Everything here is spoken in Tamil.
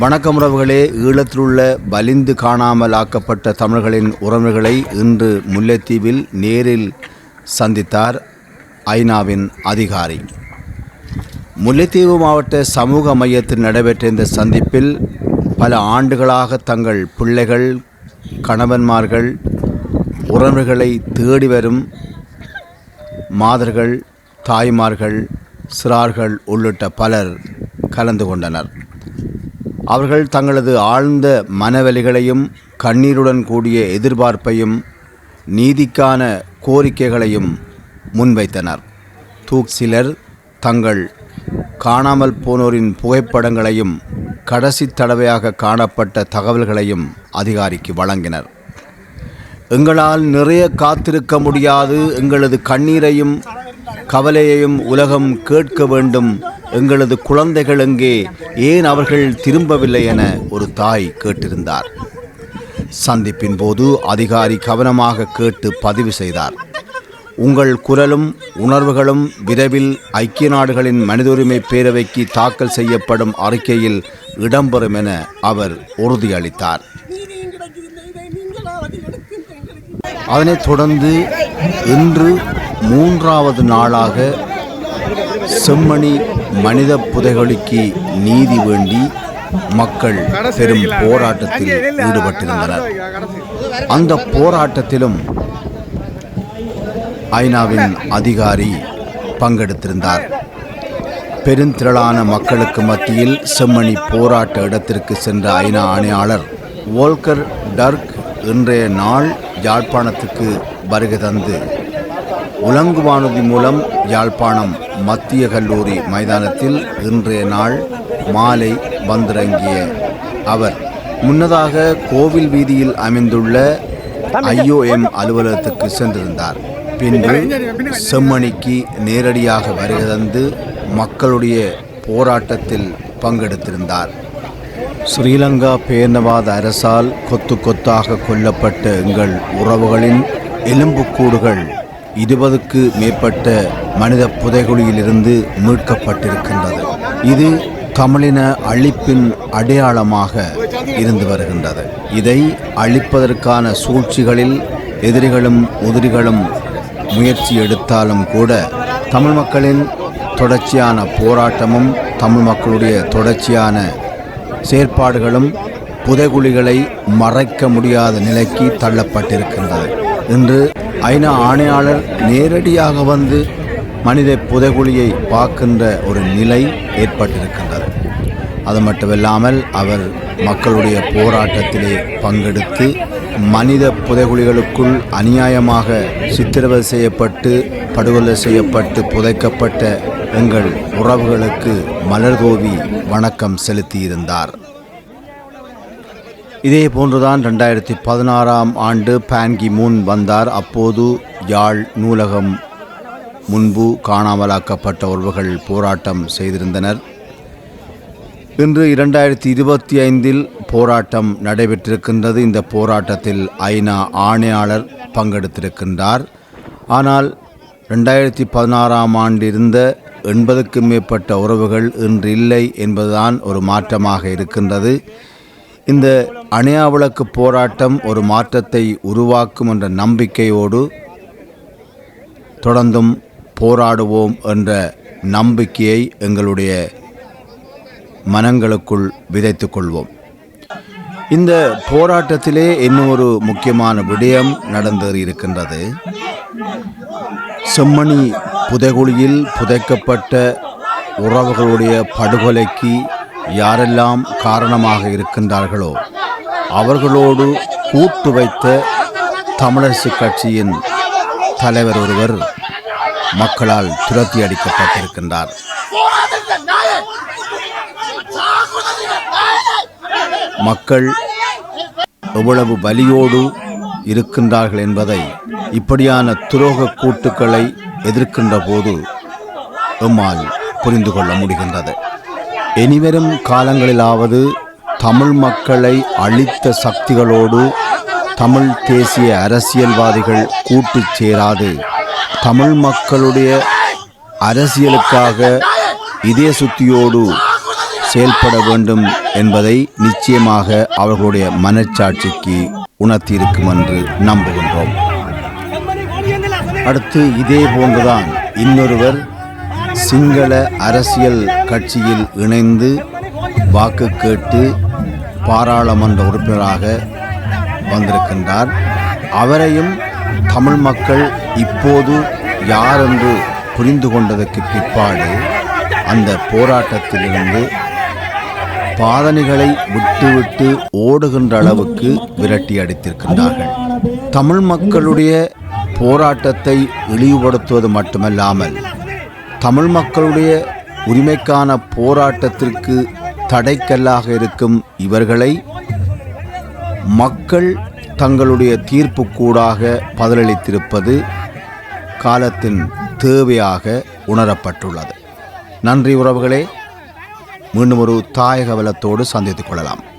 வணக்கம் உறவுகளே ஈழத்தில் உள்ள வலிந்து காணாமல் ஆக்கப்பட்ட தமிழர்களின் உறவுகளை இன்று முல்லைத்தீவில் நேரில் சந்தித்தார் ஐநாவின் அதிகாரி. முல்லைத்தீவு மாவட்ட சமூக மையத்தில் நடைபெற்ற இந்த சந்திப்பில் பல ஆண்டுகளாக தங்கள் பிள்ளைகள் கணவன்மார்கள் உறவுகளை தேடி வரும் மாதர்கள் தாய்மார்கள் சிறார்கள் உள்ளிட்ட பலர் கலந்து கொண்டனர். அவர்கள் தங்களது ஆழ்ந்த மனவெளிகளையும் கண்ணீருடன் கூடிய எதிர்பார்ப்பையும் நீதிக்கான கோரிக்கைகளையும் முன்வைத்தனர். தூக் சிலர் தங்கள் காணாமல் போனோரின் புகைப்படங்களையும் கடைசி தடவையாக காணப்பட்ட தகவல்களையும் அதிகாரிக்கு வழங்கினர். எங்களால் நிறைய காத்திருக்க முடியாது. எங்களது கண்ணீரையும் கவலையையும் உலகம் கேட்க வேண்டும். எங்களது குழந்தைகள் எங்கே? ஏன் அவர்கள் திரும்பவில்லை என ஒரு தாய் கேட்டிருந்தார். சந்திப்பின் போது அதிகாரி கவனமாக கேட்டு பதிவு செய்தார். உங்கள் குரலும் உணர்வுகளும் விரைவில் ஐக்கிய நாடுகளின் மனித உரிமை பேரவைக்கு தாக்கல் செய்யப்படும் அறிக்கையில் இடம்பெறும் என அவர் உறுதியளித்தார். அதனைத் தொடர்ந்து இன்று மூன்றாவது நாளாக செம்மணி மனித புதைகொலிக்கு நீதி வேண்டி மக்கள் பெரும் போராட்டத்தில் ஈடுபட்டிருந்தனர். அந்த போராட்டத்திலும் ஐநாவின் அதிகாரி பங்கெடுத்திருந்தார். பெருந்திரளான மக்களுக்கு மத்தியில் செம்மணி போராட்ட இடத்திற்கு சென்ற ஐநா ஆணையாளர் வோல்கர் டர்க் இன்றைய நாள் யாழ்ப்பாணத்துக்கு வருகை தந்து உலங்குவானதி மூலம் யாழ்ப்பாணம் மத்திய கல்லூரி மைதானத்தில் இன்றைய நாள் மாலை வந்திறங்கிய அவர். முன்னதாக கோவில் வீதியில் அமைந்துள்ள ஐஓஎம் அலுவலகத்துக்கு சென்றிருந்தார். பின்பு செம்மணிக்கு நேரடியாக வருகை தந்து மக்களுடைய போராட்டத்தில் பங்கெடுத்திருந்தார். ஸ்ரீலங்கா பேரினவாத அரசால் கொத்து கொத்தாக கொல்லப்பட்ட எங்கள் உறவுகளின் எலும்புக்கூடுகள் இருபதுக்கு மேற்பட்ட மனித புதைகுழியிலிருந்து மீட்கப்பட்டிருக்கின்றது. இது தமிழின அழிப்பின் அடையாளமாக இருந்து வருகின்றது. இதை அழிப்பதற்கான சூழ்ச்சிகளில் எதிரிகளும் உதிரிகளும் முயற்சி எடுத்தாலும் கூட தமிழ் மக்களின் தொடர்ச்சியான போராட்டமும் தமிழ் மக்களுடைய தொடர்ச்சியான செயற்பாடுகளும் புதைகுழிகளை மறைக்க முடியாத நிலைக்கு தள்ளப்பட்டிருக்கின்றது. இன்று ஐநா ஆணையாளர் நேரடியாக வந்து மனித புதைகுழியை பார்க்கின்ற ஒரு நிலை ஏற்பட்டிருக்கின்றது. அது மட்டுமில்லாமல் அவர் மக்களுடைய போராட்டத்திலே பங்கெடுத்து மனித புதைகுழிகளுக்குள் அநியாயமாக சித்திரவதை செய்யப்பட்டு படுகொலை செய்யப்பட்டு புதைக்கப்பட்ட எங்கள் உறவுகளுக்கு மலர்தோவி வணக்கம் செலுத்தியிருந்தார். இதே போன்றுதான் ரெண்டாயிரத்தி பதினாறாம் ஆண்டு பான்கி மூன் வந்தார். அப்போது யாழ் நூலகம் முன்பு காணாமலாக்கப்பட்ட உறவுகள் போராட்டம் செய்திருந்தனர். இன்று இரண்டாயிரத்தி இருபத்தி ஐந்தில் போராட்டம் நடைபெற்றிருக்கின்றது. இந்த போராட்டத்தில் ஐநா ஆணையாளர் பங்கெடுத்திருக்கின்றார். ஆனால் ரெண்டாயிரத்தி பதினாறாம் ஆண்டு இருந்த எண்பதுக்கும் மேற்பட்ட உறவுகள் இன்று இல்லை என்பதுதான் ஒரு மாற்றமாக இருக்கின்றது. இந்த அணையாவிளக்கு போராட்டம் ஒரு மாற்றத்தை உருவாக்கும் என்ற நம்பிக்கையோடு தொடர்ந்தும் போராடுவோம் என்ற நம்பிக்கையை எங்களுடைய மனங்களுக்குள் விதைத்துக் கொள்வோம். இந்த போராட்டத்திலே இன்னும் ஒரு முக்கியமான விடயம் நடந்தேறி இருக்கின்றது. செம்மணி புதைகுழியில் புதைக்கப்பட்ட உறவுகளுடைய படுகொலைக்கு யாரெல்லாம் காரணமாக இருக்கின்றார்களோ அவர்களோடு கூட்டு வைத்த தமிழரசு கட்சியின் தலைவர் ஒருவர் மக்களால் துரத்தி அடிக்கப்பட்டிருக்கின்றார். மக்கள் எவ்வளவு வலியோடு இருக்கின்றார்கள் என்பதை இப்படியான துரோக கூட்டுக்களை எதிர்க்கின்ற போது எம்மால் புரிந்து கொள்ள முடிகின்றது. இனிவரும் காலங்களிலாவது தமிழ் மக்களை அழித்த சக்திகளோடு தமிழ் தேசிய அரசியல்வாதிகள் கூட்டு சேராது. தமிழ் மக்களுடைய அரசியலுக்காக இதய சுத்தியோடு செயல்பட வேண்டும் என்பதை நிச்சயமாக அவர்களுடைய மனச்சாட்சிக்கு உணர்த்தியிருக்கும் என்று நம்புகின்றோம். அடுத்து இதே போன்றுதான் இன்னொருவர் சிங்கள அரசியல் கட்சியில் இணைந்து வாக்கு கேட்டு பாராளுமன்ற உறுப்பினராக வந்திருக்கின்றார். அவரையும் தமிழ் மக்கள் இப்போது யார் என்று புரிந்து கொண்டதற்கு பிற்பாடு அந்த போராட்டத்திலிருந்து பாதனைகளை விட்டுவிட்டு ஓடுகின்ற அளவுக்கு விரட்டி அடித்திருக்கின்றார்கள். தமிழ் மக்களுடைய போராட்டத்தை இழிவுபடுத்துவது மட்டுமல்லாமல் தமிழ் மக்களுடைய உரிமைக்கான போராட்டத்திற்கு தடைக்கல்லாக இருக்கும் இவர்களை மக்கள் தங்களுடைய தீர்ப்புக்கூடாக பதிலளித்திருப்பது காலத்தின் தேவையாக உணரப்பட்டுள்ளது. நன்றி உறவுகளே. மீண்டும் ஒரு தாயக வளத்தோடு சந்தித்துக் கொள்ளலாம்.